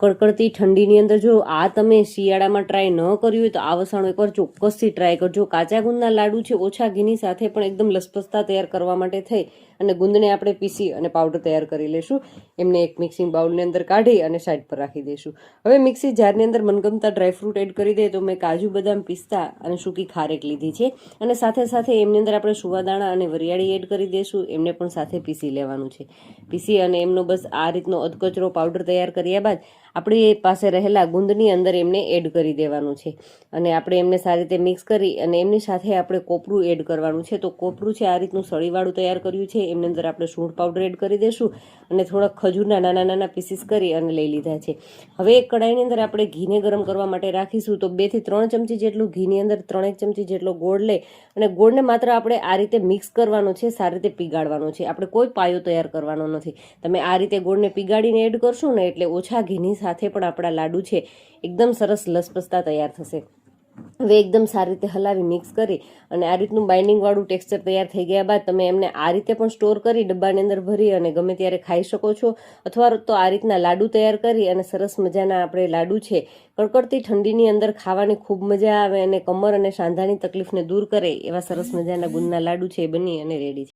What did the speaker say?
કડકડતી ઠંડીની અંદર જો આ તમે શિયાળામાં ટ્રાય ન કર્યું હોય તો આ વસાણો એકવાર ચોક્કસથી ટ્રાય કરજો. કાચા ગુંદના લાડુ છે, ઓછા ઘીની સાથે પણ એકદમ લસપસતા તૈયાર કરવા માટે થઈ અને ગુંદને આપણે પીસી અને પાવડર તૈયાર કરી લેશું. એમને એક મિક્સિંગ બાઉલની અંદર કાઢી અને સાઈડ પર રાખી દઈશું હવે મિક્સી જારની અંદર મનગમતા ડ્રાયફ્રૂટ એડ કરી દઈએ તો મેં કાજુ, બદામ, પિસ્તા અને સૂકી ખારેક લીધી છે. અને સાથે સાથે એમની અંદર આપણે સુવાદાણા અને વરિયાળી એડ કરી દઈશું એમને પણ સાથે પીસી લેવાનું છે. પીસી અને એમનો બસ આ રીતનો અધકચરો પાવડર તૈયાર કર્યા બાદ આપણી પાસે રહેલા ગુંદની અંદર એમને એડ કરી દેવાનું છે. અને આપણે એમને સારી રીતે મિક્સ કરી અને એમની સાથે આપણે કોપરું એડ કરવાનું છે. તો કોપરું છે આ રીતનું સળીવાળું તૈયાર કર્યું છે. એમની અંદર આપણે સૂંઢ પાવડર એડ કરી દઈશું અને થોડાક ખજૂરના નાના નાના પીસીસ કરી અને લઈ લીધા છે. હવે એક કડાઈની અંદર આપણે ઘીને ગરમ કરવા માટે રાખીશું. તો બેથી ત્રણ ચમચી જેટલું ઘીની અંદર ત્રણેક ચમચી જેટલો ગોળ લઈ અને ગોળને માત્ર આપણે આ રીતે મિક્સ કરવાનો છે, સારી રીતે પીગાળવાનો છે. આપણે કોઈ પાયો તૈયાર કરવાનો નથી. તમે આ રીતે ગોળને પીગાડીને એડ કરશો ને એટલે ઓછા ઘીની સાથે પણ આપણા લાડુ છે. એકદમ સરસ લસપસતા તૈયાર થશે. હવે એકદમ સારી રીતે હલાવી મિક્સ કરી અને આ રીતનું બાઇન્ડિંગવાળું ટેક્સચર તૈયાર થઈ ગયા બાદ તમે એમને આ રીતે પણ સ્ટોર કરી ડબ્બાની અંદર ભરી અને ગમે ત્યારે ખાઈ શકો છો અથવા તો આ રીતના લાડુ તૈયાર કરી અને સરસ મજાના આપણે લાડુ છે. કડકડતી ઠંડીની અંદર ખાવાની ખૂબ મજા આવે અને કમર અને સાંધાની તકલીફને દૂર કરે એવા સરસ મજાના ગુંદના લાડુ છે એ બની અને રેડી છે.